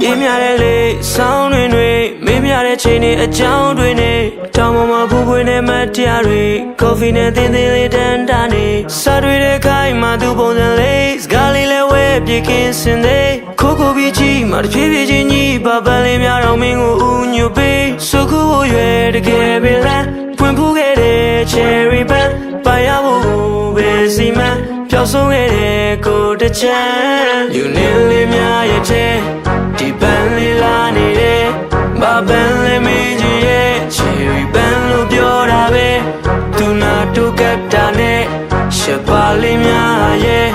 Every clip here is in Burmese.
ပြင်းပြတဲ့လေဆောင်းတွင်တွေမင်းပြတဲ့ချိန်တွေအကြောင်းတွေနဲ့တောင်ပေါ်မှာဖူးဖွေးနဲ့မတရားတွေ coffee နဲ့သင်းသင်းလေးတန်တာနေစားတွေတဲ့ခိုင်မှာသူပုံစံလေးစကားလေးလဲဝဲပြေကင်းစင်သေးခိုးကိုပြီးကြည့်မှာတဖြည်းဖြည်းချင်းကြီးပါပန်းလေးများတော့မင်းကိုဥညွပေးစုခုကိုရွယ်တကယ်ပဲလားဖွင့်ဖူးခဲ့တဲ့ cherry ပျောက်ဆုံးခဲ့တဲ့ကိုတစ်ချမ်းယူနေလေးများရဲ့တဲ့ဒီပန်းလေးလာနေတယ်ဘာပန်းလေးမင်းကြီးရဲ့ cherry pen လို့ပြောတာပဲသူနာတုကတ်တာနဲ့ရှပ်ပါလေးများရဲ့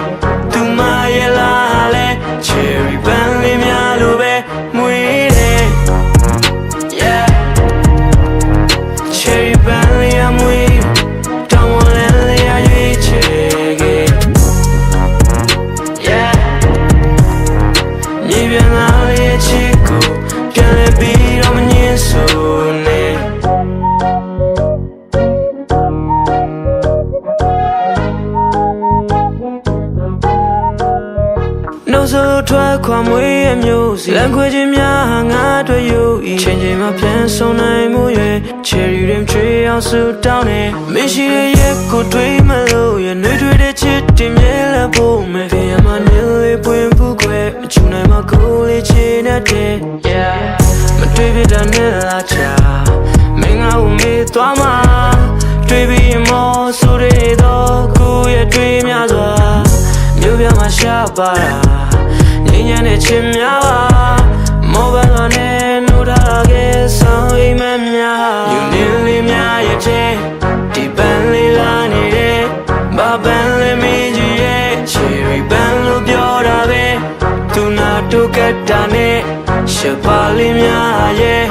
တ်ဆိုထွက်ခွာမွေးရမျိုးစီလန်ခွေချင်းများဟာငါတို့ယူဤချင်းချင်းမှပြန်ဆုံနိုင်မှုရဲ့ cherry rim tree အောင်ဆူတောင်းနေမရှိရဲ့ရက်ကိုတွေးမလို့ရနှွေးထွေးတဲ့ချစ်တင်မြဲလာဖို့မယ်ဖေးရမနေလေးပွင့်ဖူးခွဲမချူနိုင်မှကိုယ်လေးချင်တဲ့ yeah မတွေးပြတဲ့နဲ့လာချာမင်းငါ့ကိုမေးသွားမှာတွေးပြီးရင်မောဆိုရတော့ကိုယ့်ရဲ့တွေးများစွာမြို့ပြမှာရှာပါတာ ငင်းညံတဲ့ချင်များပါမောဘန်နဲ့နှုတ်ထားခဲ့ဆောင်အိမ်မများယူနေလေးများရဲ့တဲ့ဒီပန်းလေးလာနေတဲ့ဘာပန်းလေးမင်းကြီးရဲ့ cherry ပန်းလို့ပြောတာပဲသူနာတုကတ်တာနဲ့ရှပ်ပါလေးများရဲ့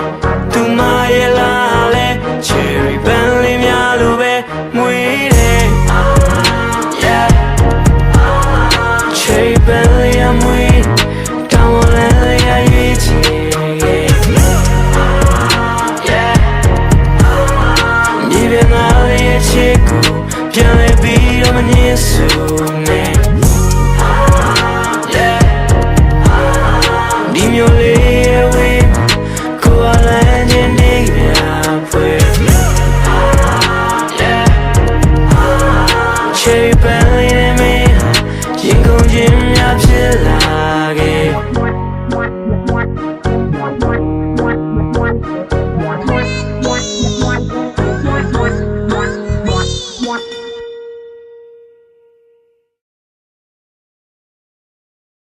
ရဲ့ချစ်ကိုပြန်လဲပြီးတော့မနှင်းစုနေ